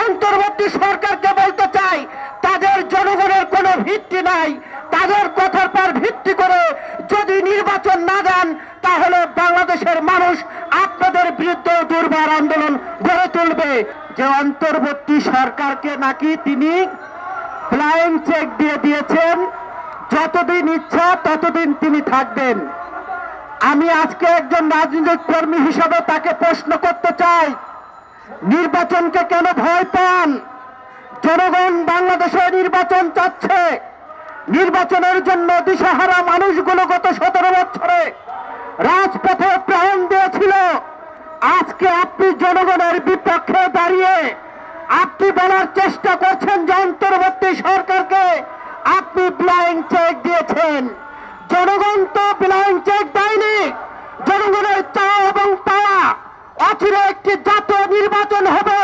অন্তর্বর্তী সরকারকে বলতে চাই, তাদের জনগণের কোনো ভিত্তি নাই। তাদের কথার পর ভিত্তি করে যদি নির্বাচন না দেন, তাহলে বাংলাদেশের মানুষ আপনাদের বিরুদ্ধে দুর্বার আন্দোলন গড়ে তুলবে। যে অন্তর্বর্তী সরকারকে নাকি তিনি ফ্লাইং চেক দিয়ে দিয়েছেন, যতদিন ইচ্ছা ততদিন তিনি থাকবেন। আমি আজকে একজন রাজনৈতিক কর্মী হিসাবে তাকে প্রশ্ন করতে চাই নির্বাচনকে কেন ভয় পান? জনগণ বাংলাদেশে নির্বাচন চাচ্ছে। নির্বাচনের জন্য দিশাহারা মানুষগুলো গত সতেরো বছরে রাজপথে প্রাণ দিয়েছিল। আজকে আপনি জনগণের বিপক্ষে দাঁড়িয়ে আপনি বলার চেষ্টা করছেন যে অন্তর্বর্তী সরকারকে আপনি ব্লাইং চেক দিয়েছেন। জনগণ তো ব্লাইং চেক দেয়নি। জনগণের চাওয়া এবং পাওয়া অচিরে একটি জাতীয় নির্বাচন হবে,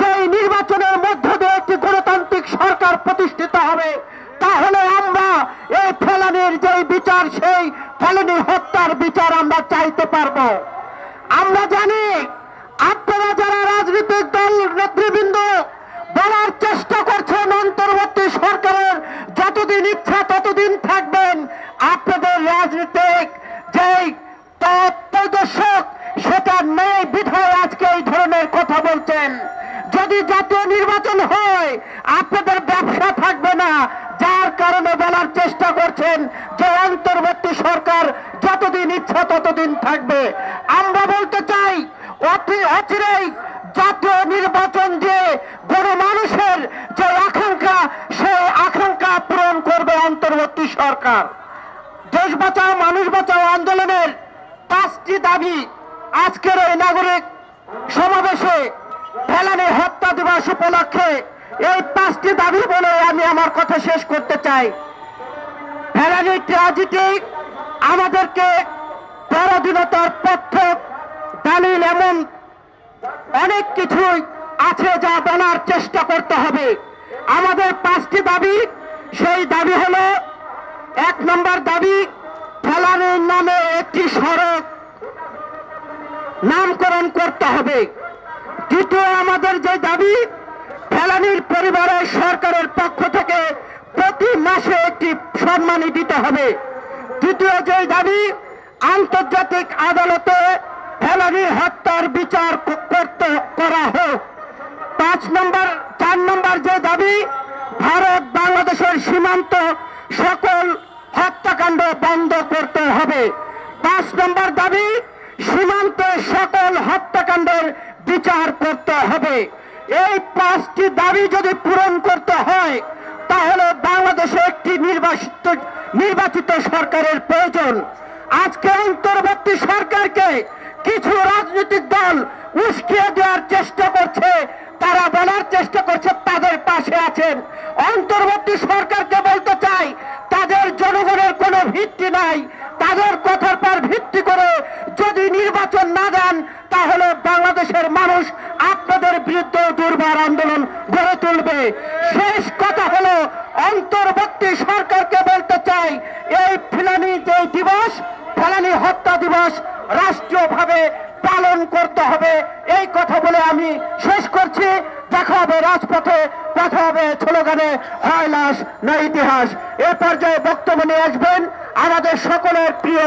যেই নির্বাচনের মধ্য দিয়ে একটি গণতান্ত্রিক সরকার প্রতিষ্ঠিত হবে, তাহলে আমরা এই ফেলানির যে বিচার, সেই ফেলানি হত্যার বিচার আমরা চাইতে পারব। আমরা জানি, আপনারা যারা রাজনৈতিক দল নেতৃবৃন্দ বলার চেষ্টা করছেন অন্তর্বর্তী সরকারের যতদিন ইচ্ছা ততদিন থাকবেন আপনাদের রাজনৈতিক যেই তত্ত্বদর্শক সেটা নেই বিধায় আজকে এই ধরনের কথা বলছেন যদি জাতীয় নির্বাচন হয়, আপনাদের ব্যবসা থাকবে না। যার কারণে বলার চেষ্টা করছেন যে অন্তর্বর্তী সরকার যতদিন ইচ্ছা ততদিন থাকবে। আমরা বলতে চাই, অতি অচিরেই জাতীয় নির্বাচন যে গণমানুষের যে আকাঙ্ক্ষা, সেই আকাঙ্ক্ষা পূরণ করবে অন্তর্বর্তী সরকার। দেশ বাঁচাও, মানুষ বাঁচাও আন্দোলনের পাঁচটি দাবি আজকের এই নাগরিক সমাবেশে ফেলানি হত্যা দিবস উপলক্ষে এই পাঁচটি দাবি বলে আমি আমার কথা শেষ করতে চাই। ফেলানি ট্রাজিটি আমাদেরকে পরাধীনতার পথ্য দালিল এমন অনেক কিছুই আছে যা বলার চেষ্টা করতে হবে। আমাদের পাঁচটি দাবি, সেই দাবি হলো, এক নম্বর দাবি ফেলানির নামে একটি সড়ক নামকরণ করতে হবে। যে দাবি ফেলানির পরিবারের সরকারের পক্ষ থেকে প্রতি মাসে একটি সম্মানী দিতে হবে। তৃতীয় যে দাবি, আন্তর্জাতিক আদালতে ফেলানি হত্যার বিচার করতে করা হোক। পাঁচ নম্বর, চার নম্বর যে দাবি, ভারত বাংলাদেশের সীমান্ত সকল হত্যাকাণ্ড বন্ধ করতে হবে। পাঁচ নম্বর দাবি, সীমান্তে সকল বিচার এই পাঁচটি দাবি যদি পূরণ করতে হয়, তাহলে বাংলাদেশে একটি নির্বাচিত নির্বাচিত সরকারের প্রয়োজন। আজকে অন্তর্বর্তী সরকারকে কিছু রাজনৈতিক দল উস্কিয়ে দেওয়ার চেষ্টা করছে, তারা বলার চেষ্টা করছে তাদের পাশে আছেন। অন্তর্বর্তী সরকারকে বলতে চাই তাদের জনগণের কোনো ভিত্তি নাই তাদের কথার পর ভিত্তি করে যদি নির্বাচন না দেন, তাহলে বাংলাদেশের মানুষ আপনাদের বিরুদ্ধে দুর্বার আন্দোলন গড়ে তুলবে। শেষ কথা হলো, অন্তর্বর্তী সরকারকে বলতে চাই, এই ফিলানি যে দিবস, ফেলানি হত্যা দিবস রাষ্ট্রীয়ভাবে পালন করতে হবে। এই কথা বলে আমি শেষ করছি। দেখা হবে রাজপথে কথা হবে স্লোগানে, হয় লাশ না ইতিহাস। এ পর্যায়ে বক্তব্য নিয়ে আসবেন আমাদের সকলের প্রিয়